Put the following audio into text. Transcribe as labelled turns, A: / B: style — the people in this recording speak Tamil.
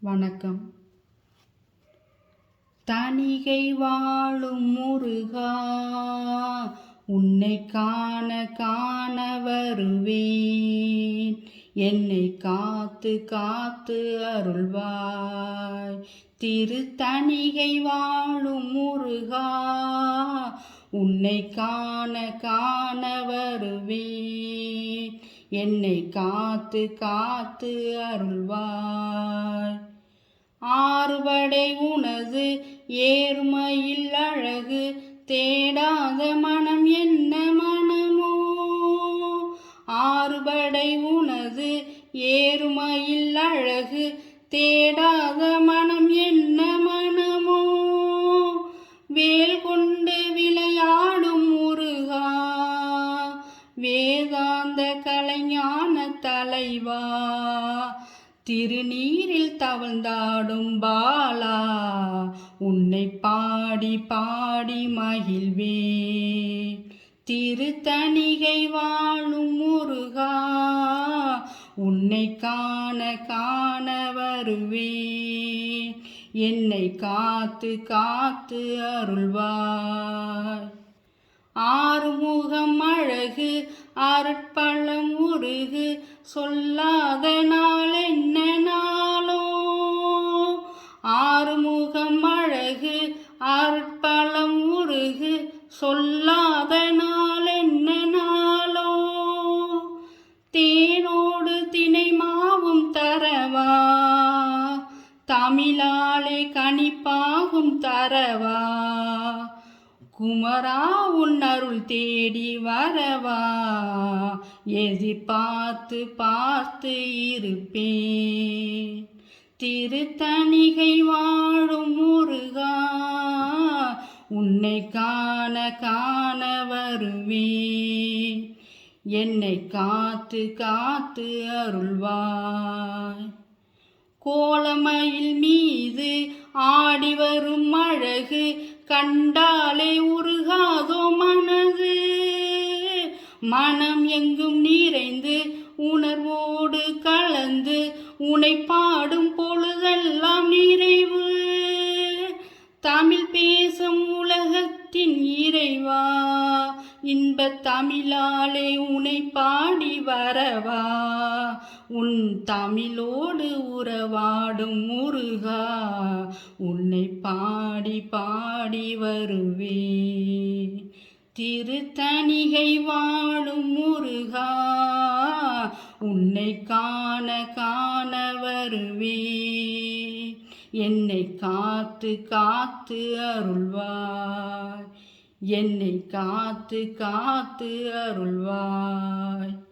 A: வணக்கம். தனிகை வாழும் முருகா உன்னை காண காண வருவேன். என்னை காத்து காத்து அருள்வாய். தனிகை வாழும் முருகா உன்னை காண காண வருவேன். என்னை காத்து காத்து அருள்வாய். ஆறுபடை உனது ஏர்மையில் அழகு தேடாத மனம் என்ன மனமோ? ஆறுபடை உனது ஏறுமையில் அழகு தேடாத மனம் என்ன மனமோ? வேல் கொண்டு விளையாடும் முருகா வேதாந்த கலைஞான தலைவா திருநீரில் தவழ்ந்தாடும் பாலா உன்னை பாடி பாடி மகிழ்வே. திருத்தணிகை வாழும் முருகா உன்னை காண காண வருவே. என்னை காத்து காத்து அருள்வாய். ஆறுமுகம் அழகு அருட்பழம் உருகு சொல்லாத நான் சொல்லாத நாள் என்ன நாளோ? தேனோடு தினை மாவும் தரவா? தமிழாலே கணிப்பாகும் தரவா? குமரா உன் அருள் தேடி வரவா? எதிர்பார்த்து பார்த்து இருப்பேன். திருத்தணிகை வாழும் முருகா உன்னை காண காண வருவேன். என்னை காத்து காத்து அருள்வாய். கோலமயில் மீது ஆடி வரும் அழகு கண்டாலே உருகாதோ மனது. மனம் எங்கும் நிறைந்து உணர்வோடு கலந்து உனை பாடும் பொழுது இன்பத்தின் இறைவா இன்பத் தமிழாலே உனை பாடி வரவா. உன் தமிழோடு உறவாடும் முருகா உன்னை பாடி பாடி வருவே. திருத்தணிகை வாழும் முருகா உன்னை காண காண வருவே. என்னை காத்து காத்து அருள்வாய். என்னை காத்து காத்து அருள்வாய்.